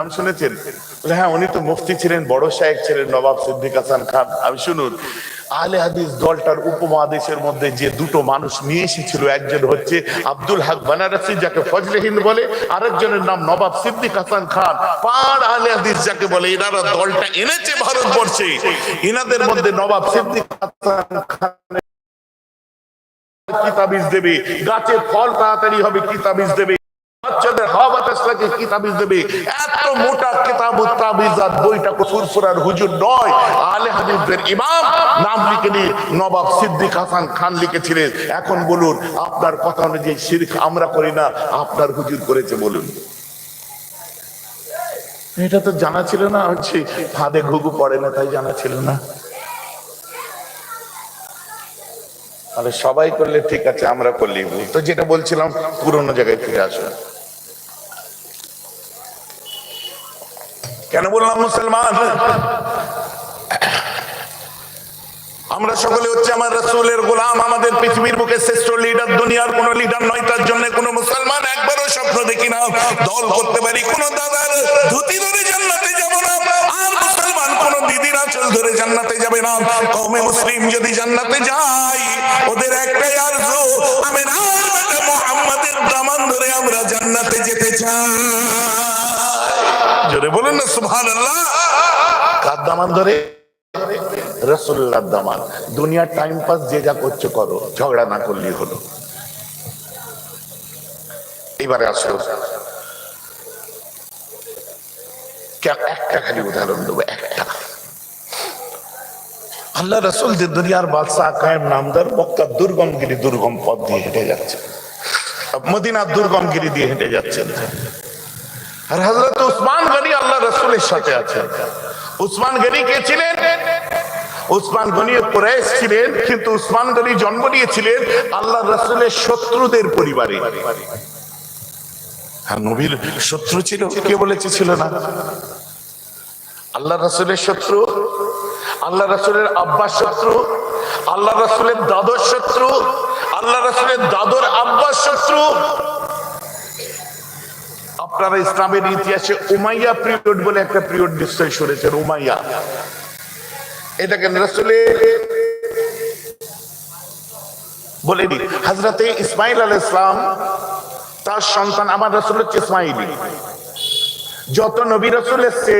নাম শুনেছেন? হ্যাঁ উনি তো মুফতি ছিলেন, বড় ছিলেন নবাব সিদ্দিক হাসান খান। আমি শুনুন হাদিস দলটার উপমহাদেশের মধ্যে যে দুটো মানুষ নিয়ে এসেছিল, একজন হচ্ছে আব্দুল হক বানারসি, যাকে বলে, আরেকজনের নাম নবাব সিদ্দিক হাসান খান। আহলে হাদিস যাকে বলে, এনারা দলটা এনেছে ভারতবর্ষে। এনাদের মধ্যে নবাব সিদ্দিক হাসান খান কি তাবিজ দেবে? গাছে ফল তাড়াতাড়ি হবে কিতাবিজ দেবে? বাতাস কি দেবে। এত মোটা কিতাব তাবিজাত বইটা ফুরফুরার হুজুর নয়। আলে হাদিসদের ইমাম নাম লিখে নিয়ে নবাব সিদ্দিক হাসান খান লিখেছিলেন। এখন বলুন, আপনার কথা অনুযায়ী শিরক আমরা করি না, আপনার হুজুর করেছে বলুন। এটা তো জানা ছিল না হচ্ছে ফাঁদে ঘুঘু পড়ে না, তাই জানা ছিল না। তাহলে সবাই করলে ঠিক আছে, আমরা করলেই। তো যেটা বলছিলাম, পুরোনো জায়গায় ফিরে আসো কেন বললাম মুসলমান? আমরা সকলে হচ্ছে আমার রসুলের গোলাম, আমাদের পৃথিবীর বুকে শ্রেষ্ঠ লিডার দুনিয়ার কোন লিডার নয়, তার জন্য কোন মুসলমান একবারও স্বপ্ন দেখি না। দল করতে পারি, কোন দাদার ধুতি ধরে জান্নাতে যাব না, আর মুসলমান কোন দিদির আঁচল ধরে জান্নাতে যাবে না। কমে মুসলিম যদি জান্নাতে যায়, ওদের একটাই আরজু আমি না মোহাম্মদের দামান ধরে আমরা জান্নাতে যেতে চাই। বলুন না, সুবহানাল্লাহ। কার দামান ধরে দামান দুনিয়ার টাইম পাস যে যা করছ করো, ঝগড়া না করলেই হলো। এবারে আসো। কে- একটা খালি উদাহরণ দেবো, একটা। আল্লাহ রসুল যে দুনিয়ার বাদশাহ কায়েম নামদার মক্কা দুর্গমগিরি দুর্গম পথ দিয়ে হেঁটে যাচ্ছে। মদিনার দুর্গমগিরি দিয়ে হেঁটে যাচ্ছেন। আর হজরত উসমান গনি আল্লাহ রসুলের সাথে আছেন উসমান গনি কে ছিলেন? উসমান গনি কুরাইশ ছিলেন, কিন্তু উসমান গনি জন্ম নিয়েছিলেন আল্লাহ রসুলের শত্রুদের পরিবারে। হ্যাঁ নবীর শত্রু ছিল, কে বলেছে ছিল না? আল্লাহ রসুলের শত্রু, আল্লাহ রসুলের আব্বাস শত্রু, আল্লাহ রসুলের দাদর শত্রু, আল্লাহ রসুলের দাদর আব্বাস শত্রু আপনারা ইসলামের ইতিহাসে উমাইয়া পিরিয়ড বলে একটা পিরিয়ড নিশ্চয়ই শুনেছেন, উমাইয়া। এটাকে রসুলে বলে দিই হাজরাতে ইসমাইল আল ইসলাম তার সন্তান আমার রসুল হচ্ছে ইসমাইলি। যত নবী রসুল এসছে,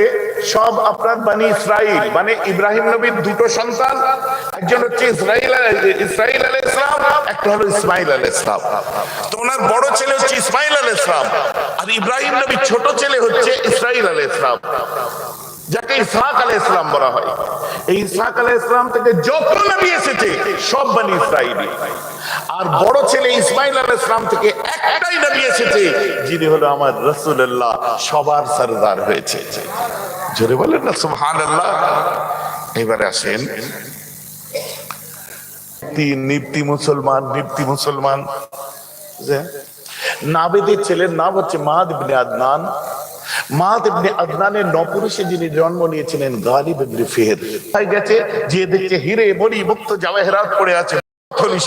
সব আপনার বানি ইসরাইল মানে ইব্রাহিম নবীর দুটো সন্তান, একজন হচ্ছে ইসরাইল ইসরাইল আল ইসলাম একটা হলো ইসমাইল আল ইসলাম তো ওনার বড় ছেলে হচ্ছে ইসমাইল আল ইসলাম আর ইব্রাহিম নবীর ছোট ছেলে হচ্ছে ইসরাইল আল ইসলাম যাকে ইসহাক আলাই ইসলাম বলা হয়। এই ইসহাক আলাই ইসলাম থেকে যত নবী এসেছে, সব বানি ইসরাইলি। আর বড় ছেলে ইসমাইল আল ইসলাম থেকে একটাই নবী এসেছে, যিনি হলো আমার রসুল্লাহ সবার সরদার হয়েছে। জোরে বলেন না, সুবহানাল্লাহ। এবারে আসেন। নিপ্তি মুসলমান নিপ্তি মুসলমান। নাবেদের ছেলের নাম হচ্ছে মাদ ইবনে আদনান। মাদ ইবনে আদনানের নপুরুষে যিনি জন্ম নিয়েছিলেন গালিব ইবনে ফের তাই গেছে যে দেখছে হিরে মণি মুক্ত জাওয়াহিরাত পড়ে আছে।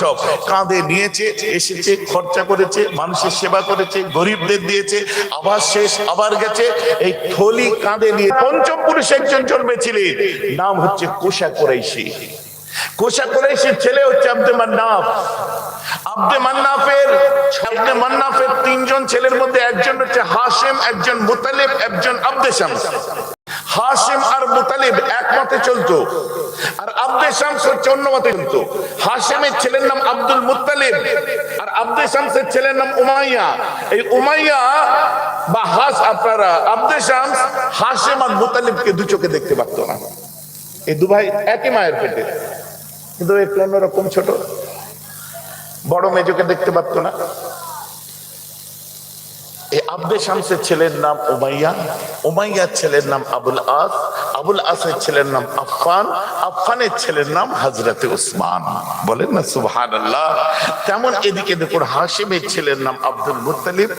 সব কাঁধে নিয়েছে, এসেছে, খরচা করেছে, মানুষের সেবা করেছে, গরিবদের দিয়েছে, আবার শেষ, আবার গেছে। এই থলি কাঁধে নিয়ে পঞ্চম পুরুষ একজন জন্মেছিলেন, নাম হচ্ছে কোষা কোরাইশি। কোষা কোরাইশির ছেলে হচ্ছে আব্দে মান্নাফ। আব্দে মান্নাফের আব্দে মান্নাফের তিনজন ছেলের মধ্যে একজন হচ্ছে হাসেম একজন মুতালিব, একজন আব্দে শামস। হাসিম আর মুতালিব এক মতে চলতো। আর আব্দে শামস হচ্ছে অন্য মতে চলতো। হাসিমের ছেলের নাম আব্দুল মুতালিব আর আব্দে শামসের ছেলের নাম উমাইয়া। এই উমাইয়া বা হাস আপনারা, আব্দে শামস হাসিম আর মুতালিবকে দু চোখে দেখতে পারতো না। এই দু ভাই একই মায়ের পেটে। কিন্তু একটু অন্যরকম ছোট। বড় মেজোকে দেখতে পারতো না। এই আব্দে শামসের ছেলের নাম উমাইয়া ওমাইয়ার ছেলের নাম আবুল আস, আবুল আসের ছেলের নাম আফফান, আফফানের ছেলের নাম হাজরতে উসমান। বলেন না, সুবহানাল্লাহ। তেমন এদিকে দেখুন হাসিমের ছেলের নাম আব্দুল মুত্তালিব।